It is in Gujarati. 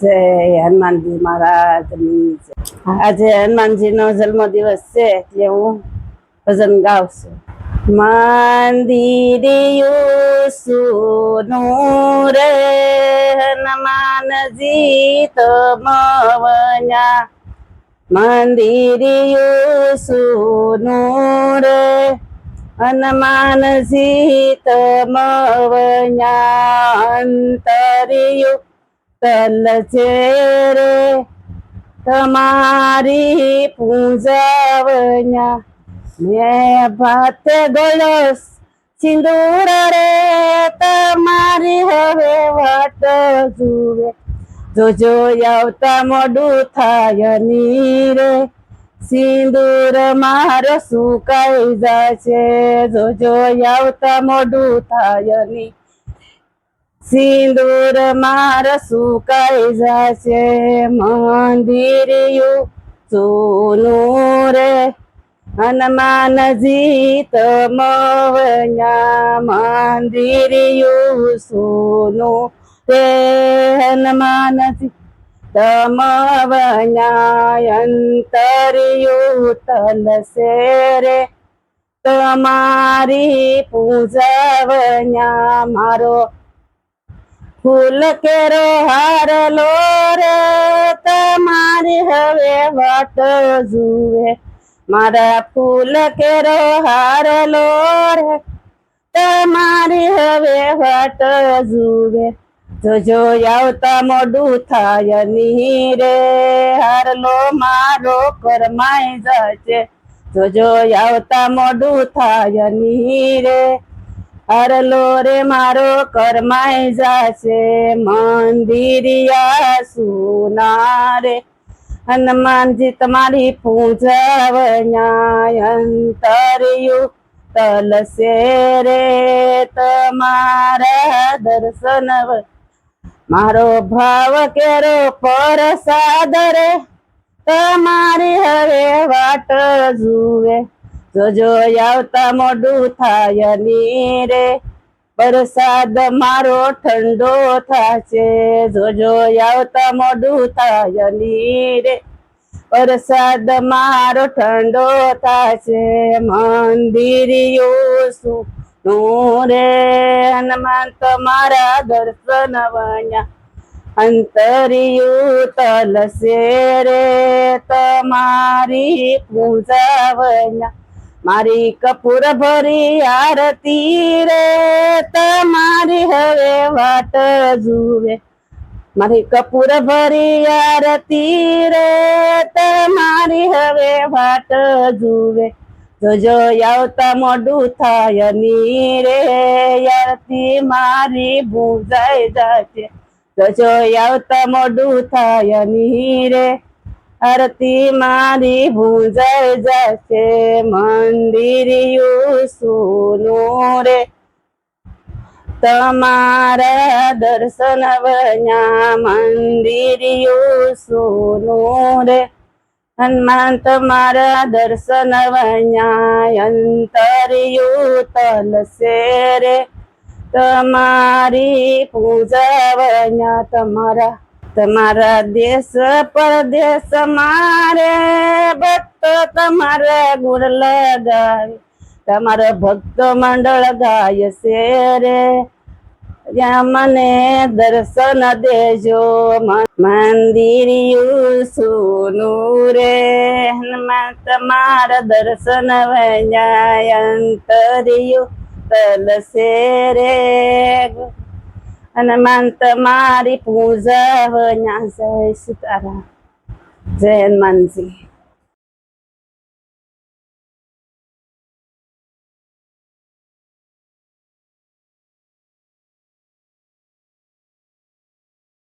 જય હનુમાનજી મહારાજની. આજે હનુમાનજી નો જન્મ દિવસ છે એટલે હું ભજન ગાઉં છું મંદિરિયું સુનું રે હનુમાનજી તમવન્યા મંદિરિયું સુનું રે હનુમાનજી તમવન્યા અંતરિયું તલ છે રે તમારી પૂજાવન્યા મેં ભાત ગળસ, સિંદૂર રે, તમારી હવે વાટ જુએ. જોજો આવતા મોડું થાયની રે સિંદૂર મારો સુકાઈ જશે. જોજો આવતા મોડું થાયની સિંદૂર માર સુકાઈ જશે મંદિરિયું સોનું રે. હનુમાનજી તમવ્યા મંદિરિયું સોનું રે. હનુમાનજી તમવન્યા અંતરિયું તલસે રે. તમારી પૂજાવન્યા મારો ફૂલ કેરો હારલો રે, તમારી હવે વાટ જુએ. મારા ફૂલ કેરો હારલો રે, તમારી હવે વાટ જુએ. જોજો આવતા મોડું થાયની રે, હારલો મારો કરમાઈ જશે. જોજો આવતા મોડું થાયની રે હરલો રે મારો કરમાઈ જાશે મંદિરિયા સુનારે હનુમાનજી તમારી પૂજાવન્યા અંતર્યું, તલસે રે તમારા દર્શન મારો ભાવ કેરો પરસાદ રે, તમારી હવે વાટ જુએ. જોજો આવતા મોડું થાયની રે પ્રસાદ મારો ઠંડો થશે. જોજો આવતા મોડું થાયની રે પ્રસાદ મારો ઠંડો થશે. મંદિરિયું શું રે, હનુમાન તમારા દર્શન વણ્યા. અંતરિયું તલસે રે, તમારી પૂજાવન્યા મારી કપૂર ભરી આરતી રે તમારી હવે વાટ જુએ. મારી કપૂર ભરી આરતી રે તમારી હવે વાટ જુએ. જોજો આવતા મોડું થાયની રે, આરતી મારી ભૂજાઈ જશે. જોજો આવતા મોડું થાયની રે આરતી મારી ભૂંજાઈ જશે મંદિરિયું સોનું રે તમારા દર્શન વન્યા મંદિરિયું સોનું રે હનુમાન તમારા દર્શન વન્યા અંતરિયું તલસે રે તમારી પૂજા વન્યા તમારા તમારા દેશ પરદેશ મારે ભક્તો તમારા ગુણ લગાવે તમારા ભક્ત મંડળ ગાય છે રે મને દર્શન દેજો મંદિર સુનુરે હનુમાન તમારા દર્શન વૈયા અંતરિયું તલસે રે હનુમાન મારી પૂજા વન્યા જય સીતારામ જય હનુમાનજી.